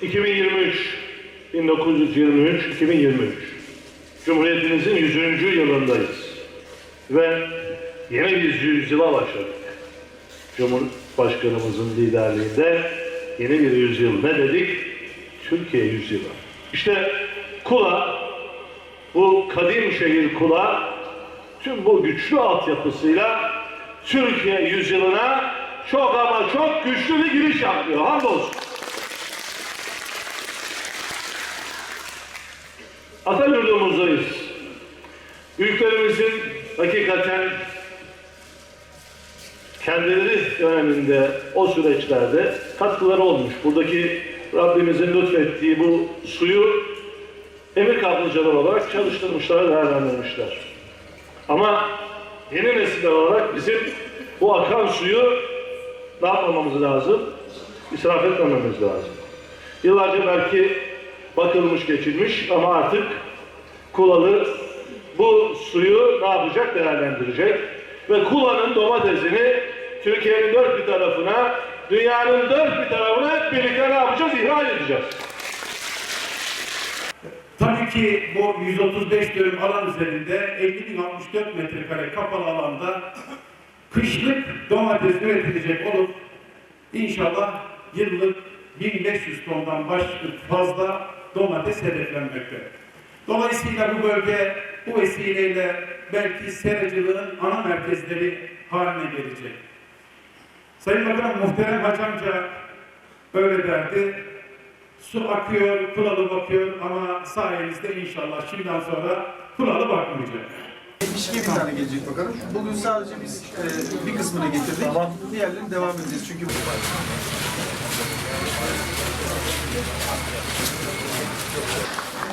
2023, 1923, 2023. Cumhuriyetimizin 100. yılındayız. Ve yeni bir yüzyıla başladık. Cumhurbaşkanımızın liderliğinde yeni bir yüzyıl. Ne dedik? Türkiye yüzyılı. İşte Kula, bu kadim şehir Kula, tüm bu güçlü altyapısıyla Türkiye yüzyılına çok ama çok güçlü bir giriş yapıyor. Hamdolsun. Atatürk'ümüzdeyiz. Büyüklerimizin hakikaten kendileri döneminde o süreçlerde katkıları olmuş. Buradaki Rabbimizin lütfettiği bu suyu emir kaplıcalar olarak çalıştırmışlar, değerlendirmişler. Ama yeni nesiller olarak bizim bu akan suyu ne yapmamamız lazım? İsraf etmememiz lazım. Yıllarca belki bakılmış geçilmiş ama artık kulalı bu suyu ne yapacak? Değerlendirecek. Ve kulanın domatesini Türkiye'nin dört bir tarafına, dünyanın dört bir tarafına hep birlikte ne yapacağız? İhraç edeceğiz. Tabii ki bu 135 dönüm alan üzerinde 50.064 metrekare kapalı alanda kışlık domates üretilecek olup inşallah yıllık 1500 tondan başlık fazla domates hedeflenmekte. Dolayısıyla bu bölge bu vesileyle belki seracılığın ana merkezleri haline gelecek. Sayın Bakanım muhterem Hacı amca öyle derdi. Su akıyor, kulalı bakıyor ama sayenizde inşallah şimdiden sonra kulalı bakmayacak. 72 bin tane gelecek bakalım. Bugün sadece biz e, bir kısmını getirdik. Diğerlerini devam edeceğiz çünkü bu var.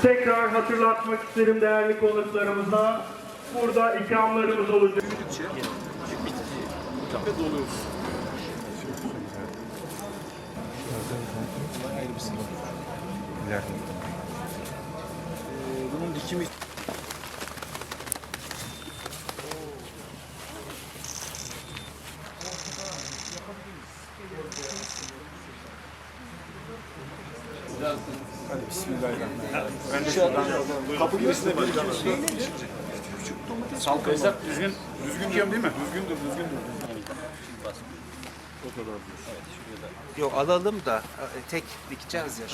Tekrar hatırlatmak isterim değerli konuklarımıza. Burada ikramlarımız olacak. Bunun dikimi Hadi bismillahirrahmanirrahim. Ben de şuradan kapı girişine bir Küçük domates. Salkım. Düzgün. Düzgün diyorum değil mi? Düzgündür, düzgündür. Yok alalım da e, tek dikeceğiz ya.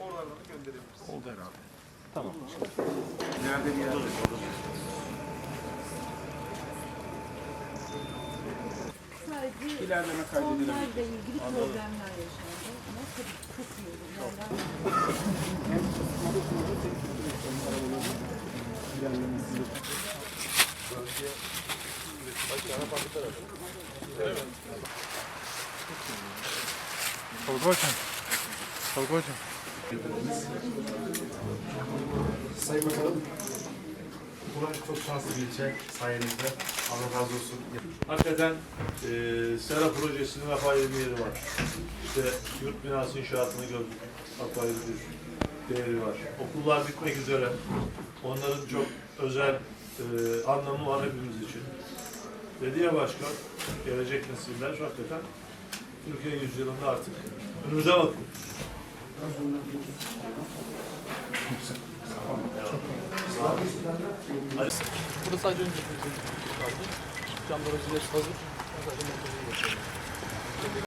Oralardan gönderebiliriz. Oldu herhalde. Tamam. Nerede bir yerde? Sadece İlerleme kaydedilebilir. onlarla ilgili problemler yaşandı. Ama tabii çok iyi olur. Sayın Bakanım, burası çok şanslı bir ilçe sayenizde. Allah razı olsun. Hakikaten e, Sera projesinin apayrı bir yeri var. İşte yurt binası inşaatını gördük. Apayrı bir değeri var. Okullar bitmek üzere. Onların çok özel e, anlamı var hepimiz için. Dedi ya başkan, gelecek nesiller hakikaten Türkiye yüzyılında artık önümüze bakın. Burada sadece önce bir kaldı. Camlar hazır. Sadece montajını yapıyorum.